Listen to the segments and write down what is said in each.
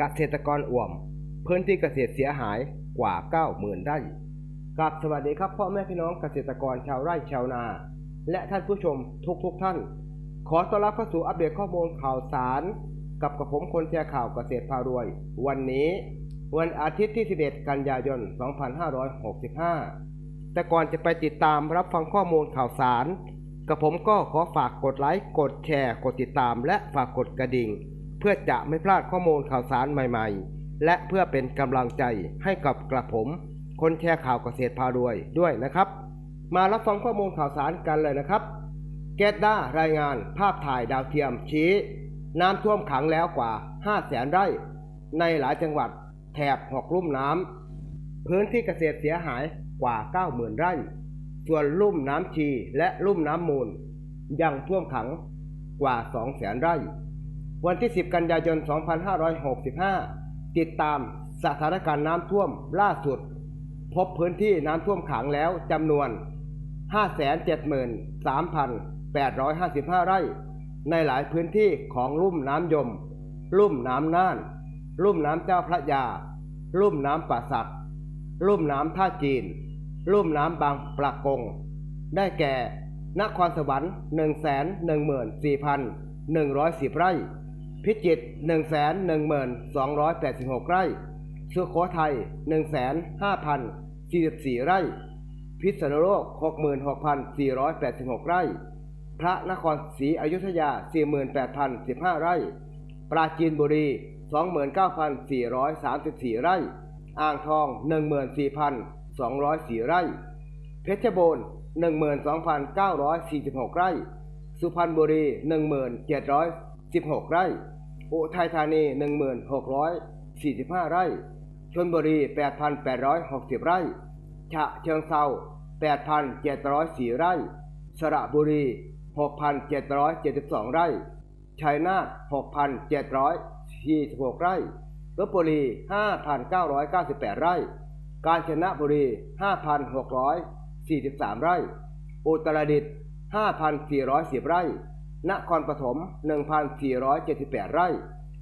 เกษตรกรอ่วม พื้นที่เกษตรเสียหายกว่า 90,000 ไร่กับสวัสดีครับพ่อแม่พี่น้องเกษตรกรชาวไร่ชาวนา และท่านผู้ชมทุกๆทท่าน ขอต้อนรับเข้าสู่อัปเดตข้อมูลข่าวสาร กับกระผมคนแชร์ข่าวเกษตรพารวย วันนี้ วันอาทิตย์ที่ 11 กันยายน 2565 แต่ก่อนจะไปติดตามรับฟังข้อมูลข่าวสาร กับผมก็ขอฝากกดไลค์กดแชร์ กดติดตาม และฝากกดกระดิ่ง เพื่อจะไม่พลาดข้อมูลข่าวสารใหม่ๆ และเพื่อเป็นกำลังใจให้กับกระผม คนแชร์ข่าวเกษตรพารวยด้วยนะครับ มารับฟังข้อมูลข่าวสารกันเลยนะครับ เกตด้ารายงานภาพถ่ายดาวเทียมชี้ น้ำท่วมขังแล้วกว่า5แสนไร่ ในหลายจังหวัดแถบหกลุ่มน้ำพื้นที่เกษตรเสียหายกว่า 90,000 ไร่ ส่วนลุ่มน้ำชีและลุ่มน้ำมูล ยังท่วมขังกว่า2แสนไร่ วันที่ 10 กันยายน 2565 ติดตามสถานการณ์น้ำท่วมล่าสุด พบพื้นที่น้ำท่วมขังแล้วจำนวน 573,855 ไร่ ในหลายพื้นที่ของลุ่มน้ำยม ลุ่มน้ำน่าน ลุ่มน้ำเจ้าพระยา ลุ่มน้ำป่าสัก ลุ่มน้ำท่าจีน ลุ่มน้ำบางปลากง ได้แก่ นครสวรรค์ 114,110 ไร่ พิจิตร1,1286 ไร่ สุโขทัย 15,044 ไร่ พิษณุโลก 66,486 ไร่ พระนครศรีอยุธยา 48,015 ไร่ ปราจีนบุรี 29,434 ไร่ อ่างทอง 14,204 ไร่ เพชรบูรณ์12,946 ไร่ สุพรรณบุรี 1,700 16 ไร่ อุทัยธานี 1,645 ไร่ ชลบุรี 8,860 ไร่ ฉะเชิงเทรา8,704 ไร่ สระบุรี 6,772 ไร่ ชัยนาท 6,746 ไร่ลบบุรี 5,998 ไร่ กาญจนบุรี 5,643 ไร่ อุตรดิตถ์5,410 ไร่ นครปฐม 1,478 ไร่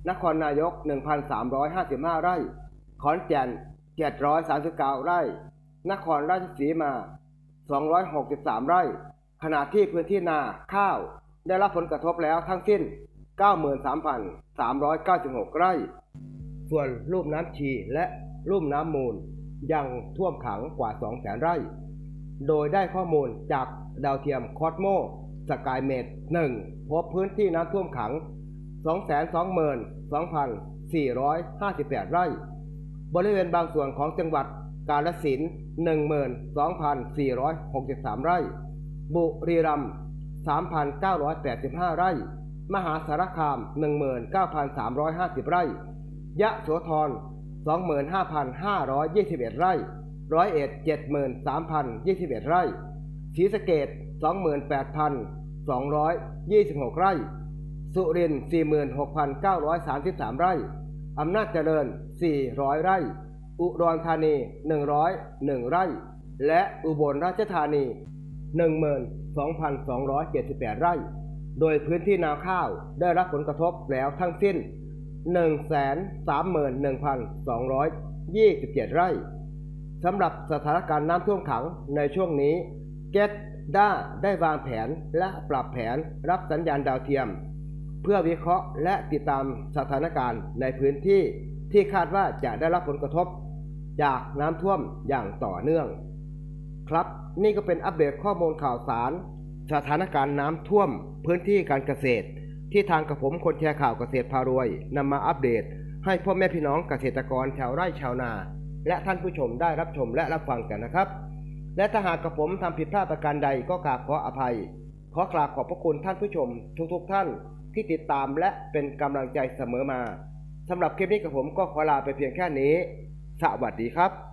นครนายก 1,355 ไร่ ขอนแก่น 739 ไร่ นครราชสีมา 263 ไร่ ขณะที่พื้นที่นาข้าว ได้รับผลกระทบแล้วทั้งสิ้น 93,396 ไร่ ส่วนลุ่มน้ำชีและลุ่มน้ำมูลยังท่วมขังกว่า 200,000 ไร่ โดยได้ข้อมูลจากดาวเทียมคอสโม สกายเมด1พบพื้นที่น้ำท่วมขัง 222,458 ไร่ บริเวณบางส่วนของจังหวัดกาฬสิน12,463 ไร่ บุรีรัมย์3,985 ไร่ มหาสารคาม 19,350 ไร่ ยะโสธร 25,521 ไร่ ร้อยเอ็ด 73,021 ไร่ ศรีสะเกด28,226 ไร่ สุรินทร์46,933 ไร่ อำนาจเจริญ 400 ไร่ อุดรธานี 101 ไร่ และอุบลราชธานี 12,278 ไร่ โดยพื้นที่นาข้าวได้รับผลกระทบแล้วทั้งสิ้น 131,227 ไร่สำหรับสถานการณ์น้ำท่วมขังในช่วงนี้ เกตด้าได้วางแผนและปรับแผนรับสัญญาณดาวเทียม เพื่อวิเคราะห์และติดตามสถานการณ์ในพื้นที่ที่คาดว่าจะได้รับผลกระทบ จากน้ำท่วมอย่างต่อเนื่อง ครับนี่ก็เป็นอัปเดตข้อมูลข่าวสาร สถานการณ์น้ำท่วม พื้นที่การเกษตร ที่ทางกระผมคนแชร์ข่าวเกษตรพารวยนำมาอัปเดต ให้พ่อแม่พี่น้องเกษตรกรชาวไร่ชาวนา และท่านผู้ชมได้รับชมและรับฟังกันนะครับ และถ้าหากกระผมทำผิดพลาดประการใดก็กราบขออภัย ขอกราบขอบพระคุณท่านผู้ชม ทุกๆทท่านที่ติดตามและเป็นกำลังใจเสมอมาสำหรับคลิปนี้กับผมก็ขอลาไปเพียงแค่นี้ สวัสดีครับ